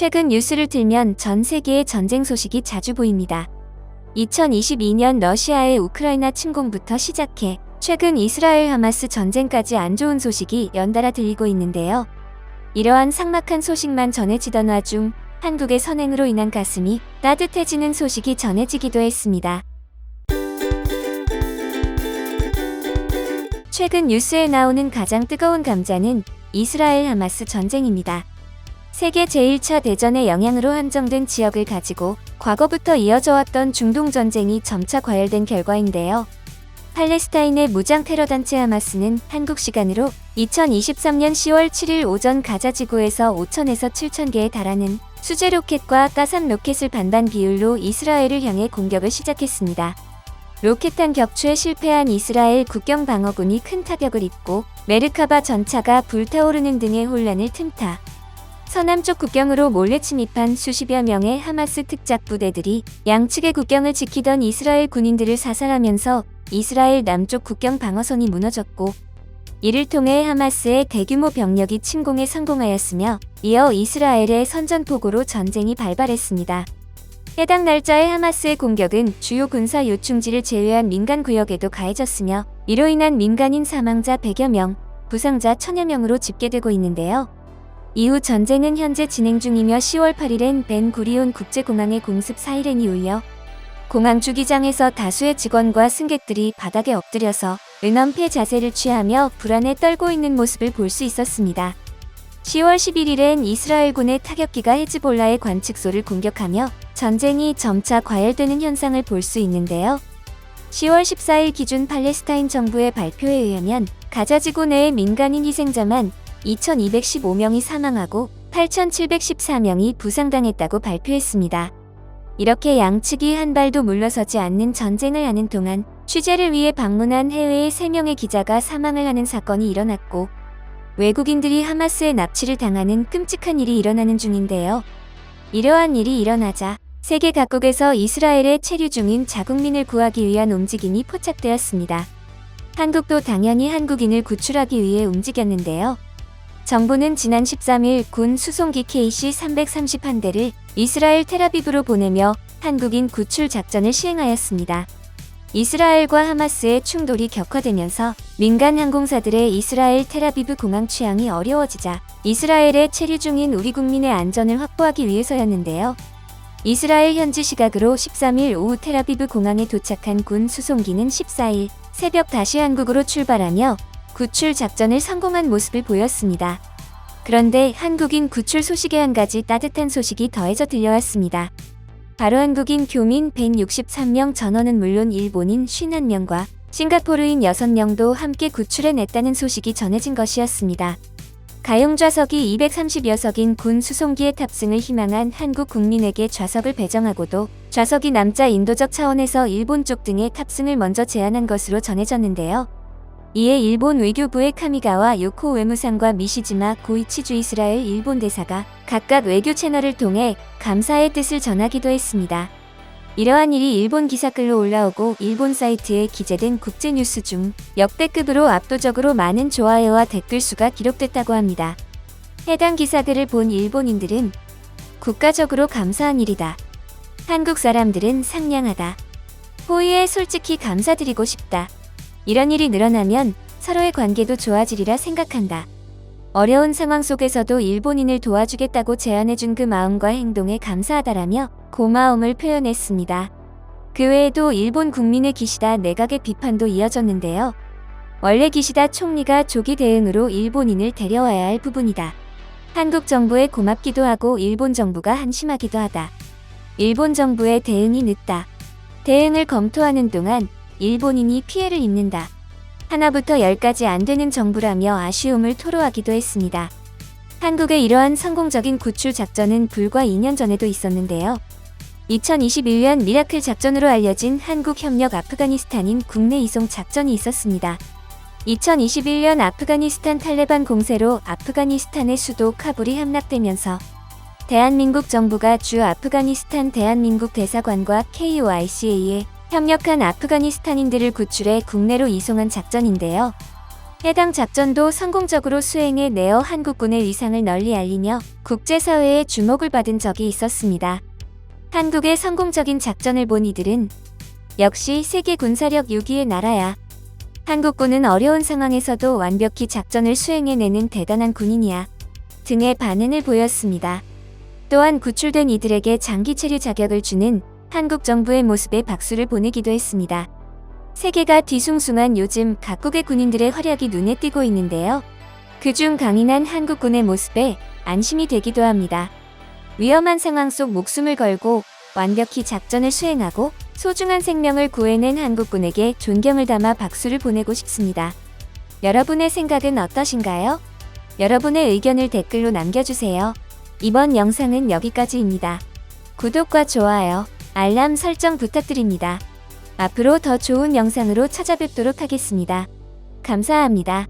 최근 뉴스를 틀면 전 세계의 전쟁 소식이 자주 보입니다. 2022년 러시아의 우크라이나 침공부터 시작해 최근 이스라엘 하마스 전쟁까지 안 좋은 소식이 연달아 들리고 있는데요. 이러한 삭막한 소식만 전해지던 와중 한국의 선행으로 인한 가슴이 따뜻해지는 소식이 전해지기도 했습니다. 최근 뉴스에 나오는 가장 뜨거운 감자는 이스라엘 하마스 전쟁입니다. 세계 제1차 대전의 영향으로 한정된 지역을 가지고 과거부터 이어져 왔던 중동 전쟁이 점차 과열된 결과인데요. 팔레스타인의 무장 테러 단체 하마스는 한국 시간으로 2023년 10월 7일 오전 가자 지구에서 5천에서 7천 개에 달하는 수제 로켓과 가삼 로켓을 반반 비율로 이스라엘을 향해 공격을 시작했습니다. 로켓탄 격추에 실패한 이스라엘 국경 방어군이 큰 타격을 입고 메르카바 전차가 불타오르는 등의 혼란을 틈타 서남쪽 국경으로 몰래 침입한 수십여 명의 하마스 특작 부대들이 양측의 국경을 지키던 이스라엘 군인들을 사살하면서 이스라엘 남쪽 국경 방어선이 무너졌고 이를 통해 하마스의 대규모 병력이 침공에 성공하였으며 이어 이스라엘의 선전포고로 전쟁이 발발했습니다. 해당 날짜의 하마스의 공격은 주요 군사 요충지를 제외한 민간 구역에도 가해졌으며 이로 인한 민간인 사망자 100여 명, 부상자 1000여 명으로 집계되고 있는데요. 이후 전쟁은 현재 진행 중이며 10월 8일엔 벤 구리온 국제공항의 공습 사이렌이 울려 공항 주기장에서 다수의 직원과 승객들이 바닥에 엎드려서 은엄패 자세를 취하며 불안에 떨고 있는 모습을 볼 수 있었습니다. 10월 11일엔 이스라엘군의 타격기가 헤즈볼라의 관측소를 공격하며 전쟁이 점차 과열되는 현상을 볼 수 있는데요. 10월 14일 기준 팔레스타인 정부의 발표에 의하면 가자지구 내의 민간인 희생자만 2,215명이 사망하고 8,714명이 부상당했다고 발표했습니다. 이렇게 양측이 한 발도 물러서지 않는 전쟁을 하는 동안 취재를 위해 방문한 해외의 3명의 기자가 사망을 하는 사건이 일어났고 외국인들이 하마스의 납치를 당하는 끔찍한 일이 일어나는 중인데요. 이러한 일이 일어나자 세계 각국에서 이스라엘에 체류 중인 자국민을 구하기 위한 움직임이 포착되었습니다. 한국도 당연히 한국인을 구출하기 위해 움직였는데요. 정부는 지난 13일 군 수송기 KC-331대를 이스라엘 테라비브로 보내며 한국인 구출 작전을 시행하였습니다. 이스라엘과 하마스의 충돌이 격화되면서 민간 항공사들의 이스라엘 테라비브 공항 취항이 어려워지자 이스라엘에 체류 중인 우리 국민의 안전을 확보하기 위해서였는데요. 이스라엘 현지 시각으로 13일 오후 테라비브 공항에 도착한 군 수송기는 14일 새벽 다시 한국으로 출발하며 구출 작전을 성공한 모습을 보였습니다. 그런데 한국인 구출 소식에 한 가지 따뜻한 소식이 더해져 들려왔습니다. 바로 한국인 교민 163명 전원은 물론 일본인 51명과 싱가포르인 6명도 함께 구출해냈다는 소식이 전해진 것이었습니다. 가용 좌석이 230여석인 군 수송기의 탑승을 희망한 한국 국민에게 좌석을 배정하고도 좌석이 남자 인도적 차원에서 일본 쪽 등의 탑승을 먼저 제안한 것으로 전해졌는데요. 이에 일본 외교부의 카미가와 요코 외무상과 미시지마 고이치주 이스라엘 일본 대사가 각각 외교 채널을 통해 감사의 뜻을 전하기도 했습니다. 이러한 일이 일본 기사글로 올라오고 일본 사이트에 기재된 국제 뉴스 중 역대급으로 압도적으로 많은 좋아요와 댓글 수가 기록됐다고 합니다. 해당 기사글을 본 일본인들은 국가적으로 감사한 일이다. 한국 사람들은 상냥하다. 호의에 솔직히 감사드리고 싶다. 이런 일이 늘어나면 서로의 관계도 좋아지리라 생각한다. 어려운 상황 속에서도 일본인을 도와주겠다고 제안해준 그 마음과 행동에 감사하다라며 고마움을 표현했습니다. 그 외에도 일본 국민의 기시다 내각의 비판도 이어졌는데요. 원래 기시다 총리가 조기 대응으로 일본인을 데려와야 할 부분이다. 한국 정부에 고맙기도 하고 일본 정부가 한심하기도 하다. 일본 정부의 대응이 늦다. 대응을 검토하는 동안 일본인이 피해를 입는다. 하나부터 열까지 안 되는 정부라며 아쉬움을 토로하기도 했습니다. 한국의 이러한 성공적인 구출 작전은 불과 2년 전에도 있었는데요. 2021년 미라클 작전으로 알려진 한국협력 아프가니스탄인 국내 이송 작전이 있었습니다. 2021년 아프가니스탄 탈레반 공세로 아프가니스탄의 수도 카불이 함락되면서 대한민국 정부가 주 아프가니스탄 대한민국 대사관과 KOICA에 협력한 아프가니스탄인들을 구출해 국내로 이송한 작전인데요. 해당 작전도 성공적으로 수행해 내어 한국군의 위상을 널리 알리며 국제사회의 주목을 받은 적이 있었습니다. 한국의 성공적인 작전을 본 이들은 역시 세계 군사력 6위의 나라야. 한국군은 어려운 상황에서도 완벽히 작전을 수행해내는 대단한 군인이야. 등의 반응을 보였습니다. 또한 구출된 이들에게 장기 체류 자격을 주는 한국 정부의 모습에 박수를 보내기도 했습니다. 세계가 뒤숭숭한 요즘 각국의 군인들의 활약이 눈에 띄고 있는데요. 그중 강인한 한국군의 모습에 안심이 되기도 합니다. 위험한 상황 속 목숨을 걸고 완벽히 작전을 수행하고 소중한 생명을 구해낸 한국군에게 존경을 담아 박수를 보내고 싶습니다. 여러분의 생각은 어떠신가요? 여러분의 의견을 댓글로 남겨주세요. 이번 영상은 여기까지입니다. 구독과 좋아요, 알람 설정 부탁드립니다. 앞으로 더 좋은 영상으로 찾아뵙도록 하겠습니다. 감사합니다.